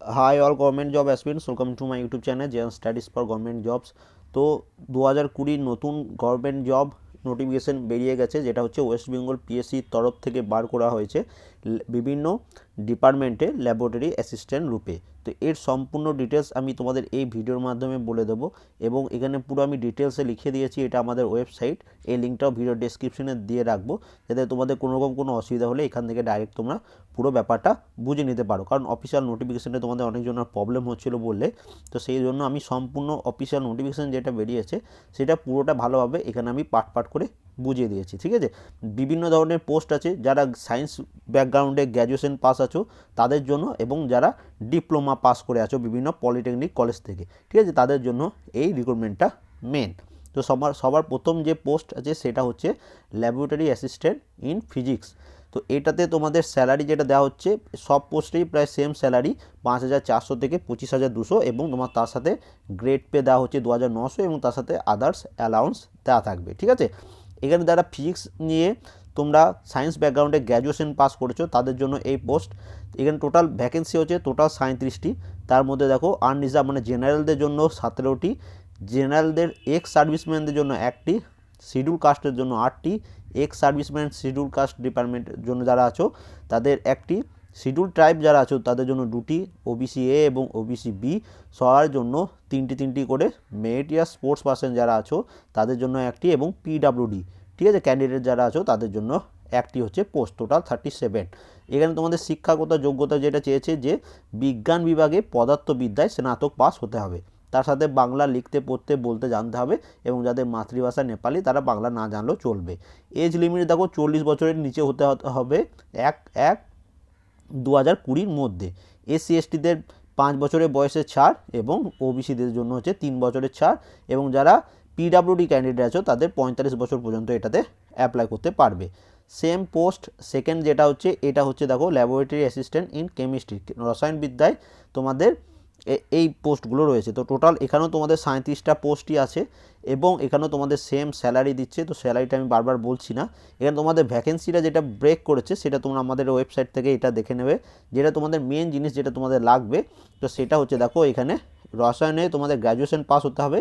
Hi all government job aspirants welcome to my YouTube channel Zen Studies for government jobs তো দু হাজার কুড়ির নতুন গভর্নমেন্ট জব নোটিফিকেশন বেরিয়ে গেছে, যেটা হচ্ছে ওয়েস্ট বেঙ্গল পিএসসির তরফ থেকে বার করা হয়েছে। বিভিন্ন ডিপার্টমেন্টে ল্যাবরেটরি অ্যাসিস্ট্যান্ট রূপে। তো এর সম্পূর্ণ ডিটেলস আমি তোমাদের এই ভিডিওর মাধ্যমে বলে দেবো এবং এখানে পুরো আমি ডিটেলসে লিখে দিয়েছি, এটা আমাদের ওয়েবসাইট। এই লিঙ্কটাও ভিডিও ডেসক্রিপশনে দিয়ে রাখব যাতে তোমাদের কোনো রকম কোনো অসুবিধা হলে এখান থেকে ডাইরেক্ট তোমরা পুরো ব্যাপারটা বুঝে নিতে পারো। কারণ অফিসিয়াল নোটিফিকেশানে তোমাদের অনেকজনের প্রবলেম হচ্ছিল বললে, তো সেই জন্য আমি সম্পূর্ণ অফিসিয়াল নোটিফিকেশান যেটা বেরিয়েছে, সেটা পুরোটা ভালোভাবে এখানে আমি পাট পাট করে বুঝিয়ে দিয়েছি, ঠিক আছে? বিভিন্ন ধরনের পোস্ট আছে, যারা সায়েন্স ব্যাকগ্রাউন্ডে গ্র্যাজুয়েশন পাস আছো, তাদের জন্য এবং যারা ডিপ্লোমা পাস করে আছো বিভিন্ন পলিটেকনিক কলেজ থেকে, ঠিক আছে? তাদের জন্য এই রিক্রুটমেন্টটা মেন তো সবার সবার প্রথম যে পোস্ট আছে, সেটা হচ্ছে ল্যাবরেটরি অ্যাসিস্ট্যান্ট ইন ফিজিক্স তো এটাতে তোমাদের স্যালারি যেটা দেওয়া হচ্ছে, সব পোস্টেই প্রায় সেম স্যালারি পাঁচ হাজার চারশো থেকে পঁচিশ হাজার দুশো এবং তোমার তার সাথে গ্রেড পে দেওয়া হচ্ছে দু হাজার নশো এবং তার সাথে আদার্স অ্যালাউন্স দেওয়া থাকবে, ঠিক আছে? এখানে যারা ফিজিক্স নিয়ে তোমরা সায়েন্স ব্যাকগ্রাউন্ডে গ্র্যাজুয়েশন পাস করেছ, তাদের জন্য এই পোস্ট এখানে টোটাল ভ্যাকেন্সি হচ্ছে টোটাল সাঁত্রিশটি তার মধ্যে দেখো আনরিজার্ভ মানে জেনারেলদের জন্য সতেরোটি জেনারেলদের এক্স সার্ভিসম্যানদের জন্য একটি শিডিউল কাস্টের জন্য আটটি এক্স সার্ভিসম্যান শিডিউল কাস্ট ডিপার্টমেন্টের জন্য যারা আছো, তাদের একটি। শিডিউল ট্রাইব যারা আছো, তাদের জন্য দুটি ওবিসি এ এবং ওবিসি বি সবার জন্য তিনটি তিনটি করে মেরিটিয়াস স্পোর্টস পার্সন যারা আছো, তাদের জন্য একটি এবং পিডাব্লিউডি ঠিক আছে ক্যান্ডিডেট যারা আছো, তাদের জন্য একটি হচ্ছে পোস্ট টোটাল থার্টি সেভেন এখানে তোমাদের শিক্ষাগত যোগ্যতা যেটা চেয়েছে যে, বিজ্ঞান বিভাগে পদার্থবিদ্যায় স্নাতক পাস হতে হবে। তার সাথে বাংলা লিখতে, পড়তে, বলতে জানতে হবে এবং যাদের মাতৃভাষা নেপালি, তারা বাংলা না জানলেও চলবে। এজ লিমিট দেখো, চল্লিশ বছরের নিচে হতে হবে। এক এক দু হাজার কুড়ির মধ্যে। এসসি এসটিদের পাঁচ বছরের বয়সের ছাড় এবং ওবিসিদের জন্য হচ্ছে তিন বছরের ছাড় এবং যারা পিডাব্লিউডি ক্যান্ডিডেট আছে, তাদের পঁয়তাল্লিশ বছর পর্যন্ত এটাতে অ্যাপ্লাই করতে পারবে। সেম পোস্ট সেকেন্ড যেটা হচ্ছে, এটা হচ্ছে দেখো ল্যাবরেটরি অ্যাসিস্ট্যান্ট ইন কেমিস্ট্রি রসায়নবিদ্যায় তোমাদের এই পোস্টগুলো রয়েছে। তো টোটাল এখানেও তোমাদের সাঁত্রিশটা পোস্টই আছে এবং এখানেও তোমাদের সেম স্যালারি দিচ্ছে। তো স্যালারিটা আমি বারবার বলছি না। এখানে তোমাদের ভ্যাকেন্সিটা যেটা ব্রেক করেছে, সেটা তোমরা আমাদের ওয়েবসাইট থেকে এটা দেখে নেবে। যেটা তোমাদের মেন জিনিস যেটা তোমাদের লাগবে, তো সেটা হচ্ছে দেখো এখানে রসায়নে তোমাদের গ্র্যাজুয়েশন পাস হতে হবে।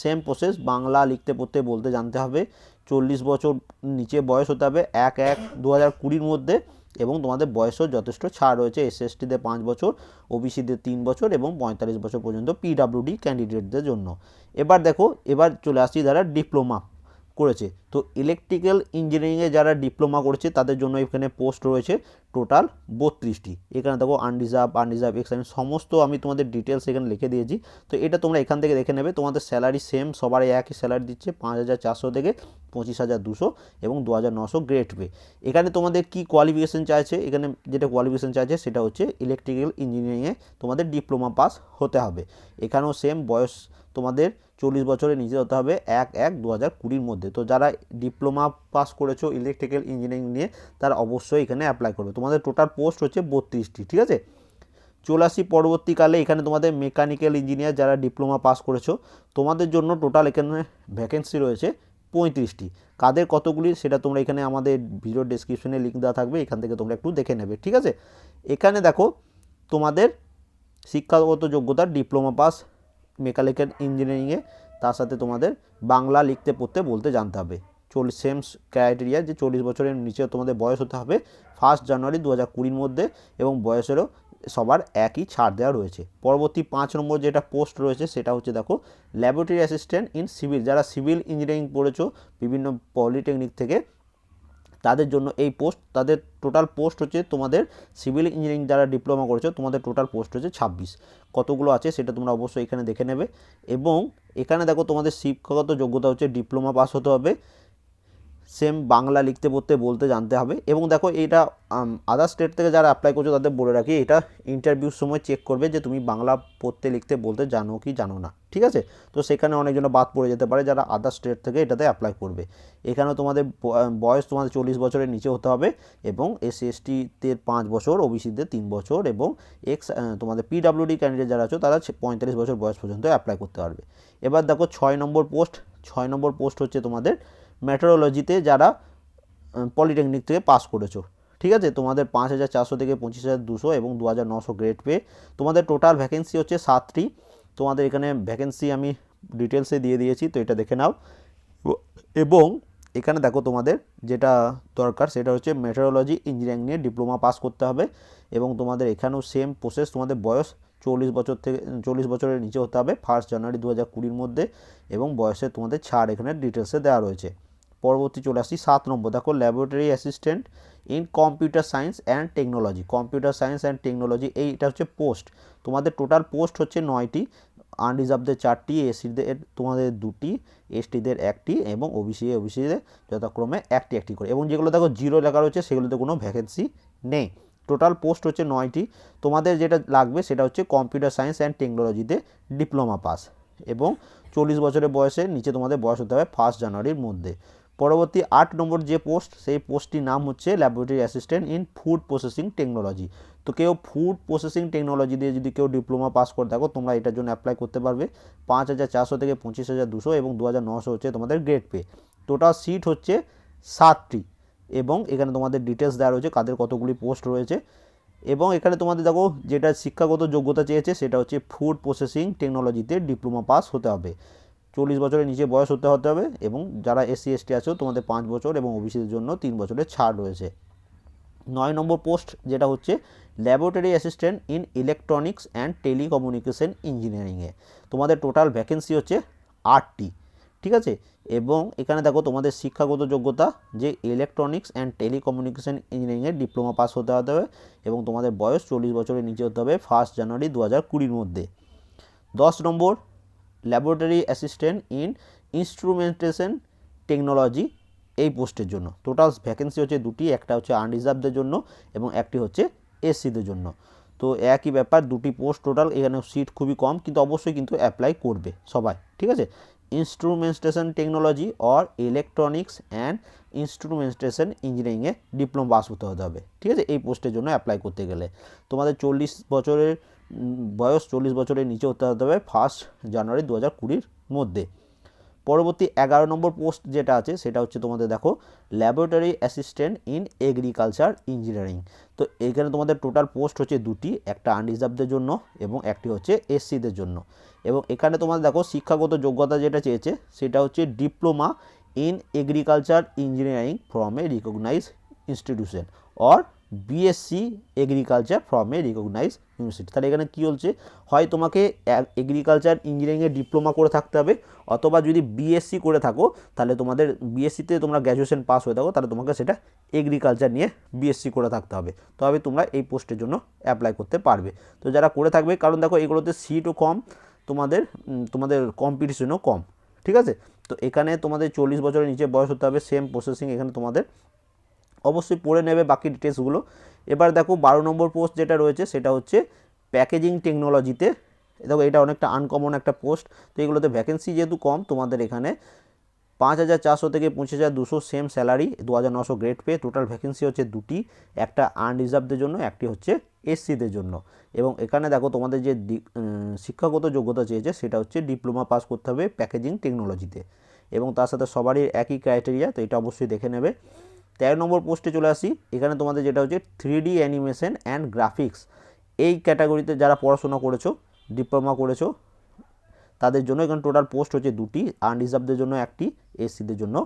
সেম প্রসেস বাংলা লিখতে, পড়তে, বলতে, জানতে হবে। চল্লিশ বছর নিচে বয়স হতে হবে। এক এক দু হাজার কুড়ির মধ্যে এবং তোমাদের বয়সও যথেষ্ট ছাড় রয়েছে। এস এসটিদের পাঁচ বছর ওবিসিদের তিন বছর এবং পঁয়তাল্লিশ বছর পর্যন্ত পিডাব্লিউডি ক্যান্ডিডেটদের জন্য। এবার দেখো, এবার চলে আসছি যারা ডিপ্লোমা করেছে। তো ইলেকট্রিক্যাল ইঞ্জিনিয়ারিংয়ে যারা ডিপ্লোমা করেছে, তাদের জন্য এখানে পোস্ট রয়েছে টোটাল বত্রিশটি। এখানে দেখো আনরিজার্ভ আনরিজার্ভ এক্সাইন সমস্ত আমি তোমাদের ডিটেলস এখানে লিখে দিয়েছি। তো এটা তোমরা এখান থেকে দেখে নেবে। তোমাদের স্যালারি সেম সবারই একই স্যালারি দিচ্ছে পাঁচ হাজার চারশো থেকে পঁচিশ হাজার দুশো এবং দু হাজার নশো গ্রেড পে এখানে তোমাদের কি কোয়ালিফিকেশন চাইছে? এখানে যেটা কোয়ালিফিকেশন চাইছে সেটা হচ্ছে ইলেকট্রিক্যাল ইঞ্জিনিয়ারিংয়ে তোমাদের ডিপ্লোমা পাস হতে হবে। এখানেও সেম বয়স তোমাদের চল্লিশ বছরের নিচে হতে হবে এক এক দু হাজার কুড়ির মধ্যে। তো যারা ডিপ্লোমা পাস করেছ ইলেকট্রিক্যাল ইঞ্জিনিয়ারিং নিয়ে, তারা অবশ্যই এখানে অ্যাপ্লাই করবে। তোমাদের টোটাল পোস্ট হচ্ছে বত্রিশটি, ঠিক আছে? আসি পরবর্তীকালে, এখানে তোমাদের মেকানিক্যাল ইঞ্জিনিয়ার যারা ডিপ্লোমা পাস করেছ, তোমাদের জন্য টোটাল এখানে ভ্যাকেন্সি রয়েছে পঁয়ত্রিশটি। কাদের কতগুলি, সেটা তোমরা এখানে আমাদের ভিডিও ডেসক্রিপশনে লিঙ্ক দেওয়া থাকবে, এখান থেকে তোমরা একটু দেখে নেবে, ঠিক আছে? এখানে দেখো, তোমাদের শিক্ষাগত যোগ্যতার ডিপ্লোমা পাস মেকানিক্যাল ইঞ্জিনিয়ারিংয়ে তার সাথে তোমাদের বাংলা লিখতে, পড়তে, বলতে জানতে হবে। চল্লিশ সেম ক্রাইটেরিয়া যে চল্লিশ বছরের নিচে তোমাদের বয়স হতে হবে ফার্স্ট জানুয়ারি দু হাজার কুড়ির মধ্যে এবং বয়সেরও সবার একই ছাড় দেওয়া রয়েছে। পরবর্তী পাঁচ নম্বর যেটা পোস্ট রয়েছে সেটা হচ্ছে দেখো ল্যাবরেটরি অ্যাসিস্ট্যান্ট ইন সিভিল যারা সিভিল ইঞ্জিনিয়ারিং পড়েছো, বিভিন্ন পলিটেকনিক থেকে তাদের জন্য এই পোস্ট, তাদের টোটাল পোস্ট হচ্ছে তোমাদের সিভিল ইঞ্জিনিয়ারিং যারা ডিপ্লোমা করেছ, তোমাদের টোটাল পোস্ট হচ্ছে ছাব্বিশ। কতগুলো আছে সেটা তোমরা অবশ্যই এখানে দেখে নেবে। এবং এখানে দেখো তোমাদের শিক্ষাগত যোগ্যতা হচ্ছে ডিপ্লোমা পাস হতে হবে। সেম বাংলা লিখতে, পড়তে, বলতে, জানতে হবে। এবং দেখো এটা আদার স্টেট থেকে যারা অ্যাপ্লাই করছ তাদের বলে রাখি, এটা ইন্টারভিউর সময় চেক করবে যে তুমি বাংলা পড়তে, লিখতে, বলতে জানো কি জানো না। ঠিক আছে? তো সেখানে অনেকজন বাদ পড়ে যেতে পারে যারা আদার স্টেট থেকে এটাতে অ্যাপ্লাই করবে। এখানে তোমাদের বয়স তোমাদের চল্লিশ বছরের নিচে হতে হবে এবং এসসি এসটিদের পাঁচ বছর ওবিসিদের তিন বছর এবং এক্স তোমাদের পিডাব্লিউডি ক্যান্ডিডেট যারা আছো তারা পঁয়তাল্লিশ বছর বয়স পর্যন্ত অ্যাপ্লাই করতে পারবে। এবার দেখো ছয় নম্বর পোস্ট ছয় নম্বর পোস্ট হচ্ছে তোমাদের মেট্রোলজিতে যারা পলিটেকনিক থেকে পাস করেছ। ঠিক আছে? তোমাদের পাঁচ হাজার চারশো থেকে পঁচিশ হাজার দুশো এবং দু হাজার নশো গ্রেড পে তোমাদের টোটাল ভ্যাকেন্সি হচ্ছে সাতটি। তোমাদের এখানে ভ্যাকেন্সি আমি ডিটেলসে দিয়ে দিয়েছি, তো এটা দেখে নাও। এবং এখানে দেখো তোমাদের যেটা দরকার, সেটা হচ্ছে মেটেরোলজি ইঞ্জিনিয়ারিং নিয়ে ডিপ্লোমা পাস করতে হবে এবং তোমাদের এখানেও সেম প্রসেস তোমাদের বয়স চল্লিশ বছর থেকে, চল্লিশ বছরের নিচে হতে হবে। ফার্স্ট জানুয়ারি দু হাজার কুড়ির মধ্যে এবং বয়সে তোমাদের ছাড় এখানে ডিটেলসে দেওয়া রয়েছে। পরবর্তী চলে আসছি সাত নম্বর। দেখো laboratory assistant in computer science and technology computer science and technology এইটা হচ্ছে পোস্ট তোমাদের টোটাল পোস্ট হচ্ছে নয়টি। আনরিজার্ভদের চারটি এসিদের তোমাদের দুটি এসটিদের একটি এবং ওবিসি ওবিসিদের যথাক্রমে একটি একটি করে। এবং যেগুলো দেখো জিরো লেখা রয়েছে, সেগুলোতে কোনো ভ্যাকেন্সি নেই। টোটাল পোস্ট হচ্ছে নয়টি। তোমাদের যেটা লাগবে, সেটা হচ্ছে কম্পিউটার সায়েন্স অ্যান্ড টেকনোলজিতে ডিপ্লোমা পাস এবং চল্লিশ বছরের বয়সে নিচে তোমাদের বয়স হতে হবে ফার্স্ট জানুয়ারির মধ্যে। পরবর্তী আট নম্বর যে পোস্ট, সেই পোস্টটির নাম হচ্ছে laboratory assistant in food processing technology তো কেউ ফুড প্রসেসিং টেকনোলজি দিয়ে যদি কেউ ডিপ্লোমা পাস করে থাকো, তোমরা এটার জন্য অ্যাপ্লাই করতে পারবে। পাঁচ হাজার চারশো থেকে পঁচিশ হাজার দুশো এবং দু হাজার নশো হচ্ছে তোমাদের গ্রেড পে টোটাল সিট হচ্ছে সাতটি এবং এখানে তোমাদের ডিটেলস দেওয়া রয়েছে, কাদের কতগুলি পোস্ট রয়েছে। এবং এখানে তোমাদের দেখো, যেটা শিক্ষাগত যোগ্যতা চেয়েছে, সেটা হচ্ছে ফুড প্রসেসিং টেকনোলজিতে ডিপ্লোমা পাস হতে হবে। চল্লিশ বছরের নিচে বয়স হতে হতে হবে এবং যারা এসসি এসটি আছো, তোমাদের পাঁচ বছর এবং ওবিসিদের জন্য তিন বছরের ছাড় রয়েছে। নয় নম্বর পোস্ট যেটা হচ্ছে laboratory assistant in electronics and telecommunication ইঞ্জিনিয়ারিংয়ে তোমাদের টোটাল ভ্যাকেন্সি হচ্ছে আটটি, ঠিক আছে? এবং এখানে দেখো তোমাদের শিক্ষাগত যোগ্যতা, যে ইলেকট্রনিক্স অ্যান্ড টেলিকমিউনিকেশন ইঞ্জিনিয়ারিংয়ে ডিপ্লোমা পাস হতে হতে হবে এবং তোমাদের বয়স চল্লিশ বছরের নিচে হতে হবে ফার্স্ট জানুয়ারি দু হাজার কুড়ির মধ্যে। দশ নম্বর laboratory assistant in instrumentation technology এই পোস্টের জন্য। টোটাল ভ্যাকেন্সি হচ্ছে দুটি, একটা হচ্ছে আনরিজার্ভদের জন্য এবং একটি হচ্ছে এসসিদের জন্য। তো একই ব্যাপার, দুটি পোস্ট টোটাল এখানে সিট খুবই কম, কিন্তু অবশ্যই কিন্তু অ্যাপ্লাই করবে সবাই, ঠিক আছে? Instrumentation technology or electronics and instrumentation ইঞ্জিনিয়ারিংয়ে ডিপ্লোমা পাস হতে হবে, ঠিক আছে? এই পোস্টের জন্য অ্যাপ্লাই করতে গেলে। তোমাদের চল্লিশ বছরের বয়স চল্লিশ বছরের নিচে হতে হবে ফার্স্ট জানুয়ারি দু হাজার কুড়ির মধ্যে। পরবর্তী এগারো নম্বর পোস্ট যেটা আছে, সেটা হচ্ছে তোমাদের দেখো, laboratory assistant in agriculture engineering. তো এখানে তোমাদের টোটাল পোস্ট হচ্ছে দুটি, একটা আনরিজার্ভদের জন্য এবং একটি হচ্ছে এসসিদের জন্য। এবং এখানে তোমাদের দেখো, শিক্ষাগত যোগ্যতা যেটা চেয়েছে, সেটা হচ্ছে diploma in agriculture engineering from a recognise institution, or BSc agriculture from a recognise university তাহলে এখানে কী হচ্ছে হয় তোমাকে এগ্রিকালচার ইঞ্জিনিয়ারিংয়ে ডিপ্লোমা করে থাকতে হবে, অথবা যদি বিএসসি করে থাকো, তাহলে তোমাদের বিএসসিতে তোমরা গ্র্যাজুয়েশন পাস হয়ে থাকো, তাহলে তোমাকে সেটা এগ্রিকালচার নিয়ে বিএসসি করে থাকতে হবে। তবে তোমরা এই পোস্টের জন্য অ্যাপ্লাই করতে পারবে। তো যারা করে থাকবে, কারণ দেখো এগুলোতে সিটও কম, তোমাদের তোমাদের কম্পিটিশনও কম, ঠিক আছে? তো এখানে তোমাদের চল্লিশ বছরের নিচে বয়স হতে হবে সেম প্রসেসিং এখানে তোমাদের অবশ্যই পড়ে নেবে বাকি ডিটেলসগুলো এবার দেখো বারো নম্বর পোস্ট যেটা রয়েছে, সেটা হচ্ছে প্যাকেজিং টেকনোলজিতে দেখো এটা অনেকটা আনকমন একটা পোস্ট তো এগুলোতে ভ্যাকেন্সি যেহেতু কম, তোমাদের এখানে পাঁচ হাজার চারশো থেকে পঁচিশ হাজার দুশো সেম স্যালারি দু হাজার নশো গ্রেড পে টোটাল ভ্যাকেন্সি হচ্ছে দুটি, একটা আনরিজার্ভদের জন্য, একটি হচ্ছে এসসিদের জন্য। এবং এখানে দেখো তোমাদের যে শিক্ষাগত যোগ্যতা চেয়েছে, সেটা হচ্ছে ডিপ্লোমা পাস করতে হবে প্যাকেজিং টেকনোলজিতে এবং তার সাথে সবারই একই ক্রাইটেরিয়া তো এটা অবশ্যই দেখে নেবে। তেরো নম্বর পোস্টে চলে আসি। এখানে তোমাদের যেটা হচ্ছে three D animation and graphics এই ক্যাটাগরিতে যারা পড়াশোনা করেছ ডিপ্লোমা করেছ, তাদের জন্য এখানে টোটাল পোস্ট হচ্ছে দুটি। আনরিজার্ভদের জন্য একটি এসসিদের জন্য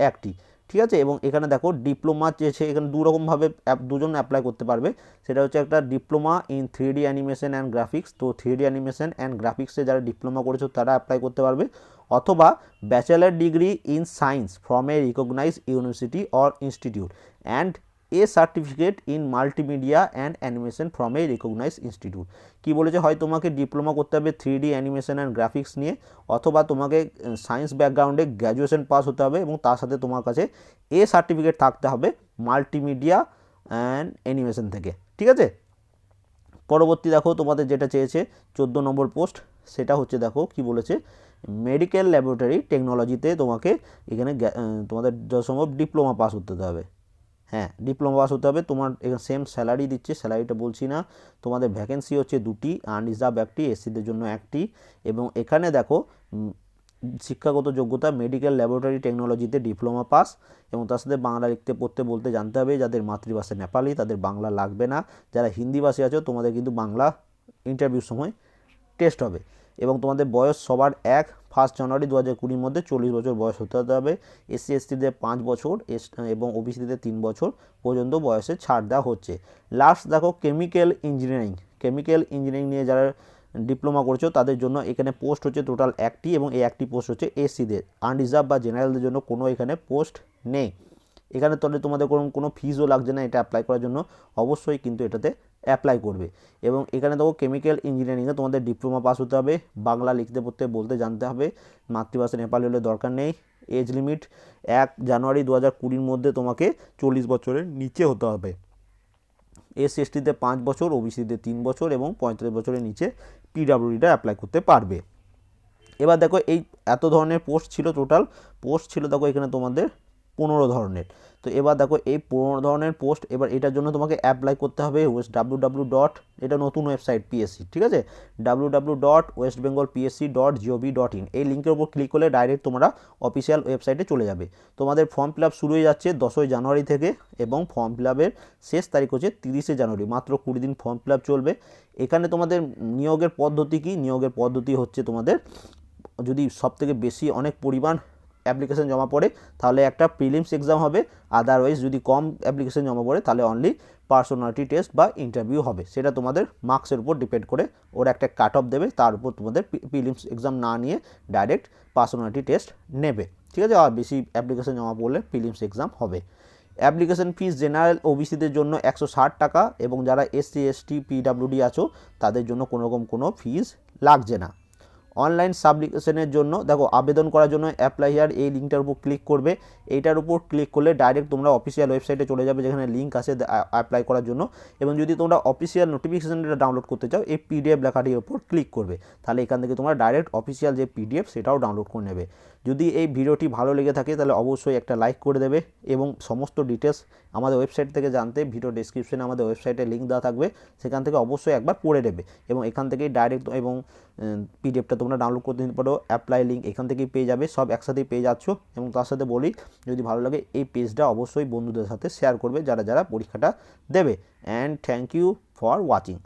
একটি। ঠিক আছে? এবং এখানে দেখো ডিপ্লোমা চেয়েছে, এখানে দুরকমভাবে দুজন অ্যাপ্লাই করতে পারবে। সেটা হচ্ছে একটা diploma in three D animation and graphics তো থ্রি ডি অ্যানিমেশন অ্যান্ড গ্রাফিক্সে যারা ডিপ্লোমা করেছ, তারা অ্যাপ্লাই করতে পারবে। অথবা bachelor degree in science from a recognise university or institute and a certificate in multimedia and animation from a recognise institute কী বলেছে? হয় তোমাকে ডিপ্লোমা করতে হবে three D animation and graphics নিয়ে, অথবা তোমাকে সায়েন্স ব্যাকগ্রাউন্ডে গ্র্যাজুয়েশন পাস হতে হবে এবং তার সাথে তোমার কাছে এ সার্টিফিকেট থাকতে হবে মাল্টিমিডিয়া অ্যান্ড অ্যানিমেশন থেকে। ঠিক আছে? পরবর্তী দেখো, তোমাদের যেটা চেয়েছে, চোদ্দ নম্বর পোস্ট সেটা হচ্ছে দেখো, কি বলেছে? মেডিকেল ল্যাবরেটরি টেকনোলজিতে তোমাকে এখানে তোমাদের যত সম্ভব ডিপ্লোমা পাস হতে হবে। হ্যাঁ ডিপ্লোমা পাস হতে হবে। তোমার সেম স্যালারি দিচ্ছে স্যালারিটা বলছি না। তোমাদের ভ্যাকেন্সি হচ্ছে দুটি আনরিজার্ভ একটি এসসিদের জন্য একটি। এবং এখানে দেখো শিক্ষাগত যোগ্যতা মেডিকেল ল্যাবরেটরি টেকনোলজিতে ডিপ্লোমা পাস এবং তার সাথে বাংলা লিখতে, পড়তে, বলতে জানতে হবে, যাদের মাতৃভাষা নেপালি, তাদের বাংলা লাগবে না। যারা হিন্দিভাষী আছো, তোমাদের কিন্তু বাংলা ইন্টারভিউর সময় টেস্ট হবে। এবং তোমাদের বয়স সবার এক ফার্স্ট জানুয়ারি দু হাজার কুড়ির মধ্যে চল্লিশ বছর বয়স হতে হবে। এসসি এসটিদের পাঁচ বছর এস এবং ওবিসিদের তিন বছর পর্যন্ত বয়সে ছাড় দেওয়া হচ্ছে। লাস্ট দেখো কেমিক্যাল ইঞ্জিনিয়ারিং কেমিক্যাল ইঞ্জিনিয়ারিং নিয়ে যারা ডিপ্লোমা করছ, তাদের জন্য এখানে পোস্ট হচ্ছে টোটাল একটি এবং এই একটি পোস্ট হচ্ছে এসসিদের আনরিজার্ভ বা জেনারেলদের জন্য কোনো এখানে পোস্ট নেই। এখানে তাহলে তোমাদের কোনো কোনো ফিজও লাগছে না এটা অ্যাপ্লাই করার জন্য। অবশ্যই কিন্তু এটাতে অ্যাপ্লাই করবে। এবং এখানে দেখো কেমিক্যাল ইঞ্জিনিয়ারিংয়ে তোমাদের ডিপ্লোমা পাস হতে হবে, বাংলা লিখতে পড়তে বলতে জানতে হবে, মাতৃভাষা নেপালি হলে দরকার নেই এজ লিমিট এক জানুয়ারি দু হাজার কুড়ির মধ্যে তোমাকে চল্লিশ বছরের নিচে হতে হবে। এস এসটিতে পাঁচ বছর ওবিসিতে তিন বছর এবং পঁয়তাল্লিশ বছরের নিচে পিডাব্লিউডিটা অ্যাপ্লাই করতে পারবে। এবার দেখো এই এত ধরনের পোস্ট ছিল টোটাল পোস্ট ছিল দেখো এখানে তোমাদের পনেরো ধরনের। তো এবার দেখো এই পুরোনো ধরনের পোস্ট এবার এটার জন্য তোমাকে অ্যাপ্লাই করতে হবে ওয়েস্ট ডাব্লু ডাব্লু ডট এটা নতুন ওয়েবসাইট পিএসসি ঠিক আছে? W W dot West Bengal PSC dot G O V dot in এই লিঙ্কের উপর ক্লিক করলে ডাইরেক্ট তোমরা অফিসিয়াল ওয়েবসাইটে চলে যাবে। তোমাদের ফর্ম ফিল আপ শুরু হয়ে যাচ্ছে দশই জানুয়ারি থেকে এবং ফর্ম ফিল আপের শেষ তারিখ হচ্ছে তিরিশে জানুয়ারি, মাত্র কুড়ি দিন ফর্ম ফিল আপ চলবে। এখানে তোমাদের নিয়োগের পদ্ধতি কি? নিয়োগের পদ্ধতি হচ্ছে তোমাদের যদি সব থেকে বেশি অনেক পরিমাণ অ্যাপ্লিকেশন জমা পড়ে, তাহলে একটা প্রিলিমস এক্সাম হবে। আদারওয়াইজ যদি কম অ্যাপ্লিকেশন জমা পড়ে, তাহলে অনলি পার্সোনালিটি টেস্ট বা ইন্টারভিউ হবে। সেটা তোমাদের মার্কসের উপর ডিপেন্ড করে ওরা একটা কাট অফ দেবে, তার উপর তোমাদের প্রিলিমস এক্সাম না নিয়ে ডাইরেক্ট পার্সোনালিটি টেস্ট নেবে। ঠিক আছে? আর বেশি অ্যাপ্লিকেশন জমা পড়লে প্রিলিমস এক্সাম হবে। অ্যাপ্লিকেশন ফিস জেনারেল ওবিসিদের জন্য একশো ষাট টাকা এবং যারা এসসি এসটি পিডাব্লিউডি আছো, তাদের জন্য কোনোরকম কোনো ফিস লাগছে না। অনলাইন সাবলিকেশনের জন্য, দেখো, আবেদন করার জন্য অ্যাপ্লাই হিয়ার এই লিঙ্কটার উপর ক্লিক করবে। এইটার উপর ক্লিক করলে ডাইরেক্ট তোমরা অফিসিয়াল ওয়েবসাইটে চলে যাবে, যেখানে লিঙ্ক আছে অ্যাপ্লাই করার জন্য। এবং যদি তোমরা অফিসিয়াল নোটিফিকেশানটা ডাউনলোড করতে চাও, এই পিডিএফ লেখাটির উপর ক্লিক করবে। তাহলে এখান থেকে তোমরা ডাইরেক্ট অফিসিয়াল যে পিডিএফ সেটাও ডাউনলোড করে নেবে। যদি এই ভিডিওটি ভালো লেগে থাকে তাহলে অবশ্যই একটা লাইক করে দেবে এবং সমস্ত ডিটেলস আমাদের ওয়েবসাইট থেকে জানতে ভিডিও ডিসক্রিপশনে আমাদের ওয়েবসাইটে লিঙ্ক দেওয়া থাকবে, সেখান থেকে অবশ্যই একবার পড়ে নেবে এবং এখান থেকেই ডাইরেক্ট এবং পিডিএফটা তোমরা ডাউনলোড করতে নিতে পারো অ্যাপ্লাই লিঙ্ক এখান থেকেই পেয়ে যাবে, সব একসাথেই পেয়ে যাচ্ছ এবং তার সাথে বলি, যদি ভালো লাগে এই পেজটা অবশ্যই বন্ধুদের সাথে শেয়ার করবে যারা যারা পরীক্ষাটা দেবে and thank you for watching